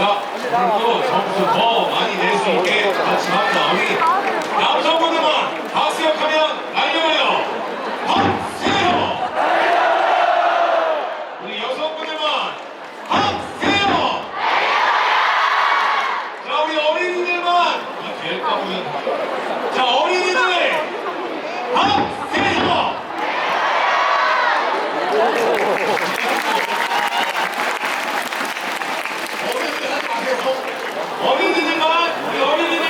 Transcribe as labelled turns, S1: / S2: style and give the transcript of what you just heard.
S1: 자, 오늘도 점수 더 많이 낼 수 있게 같이 합니다. 우리 남성분들만 박수 역하면 날려요. 박수요! 우리 여성분들만 박수요! 자, 우리 어린이들만 아, 뒤에 까보면 자, 어린이들 박수요! 어, 어린이들과 우리 어린이들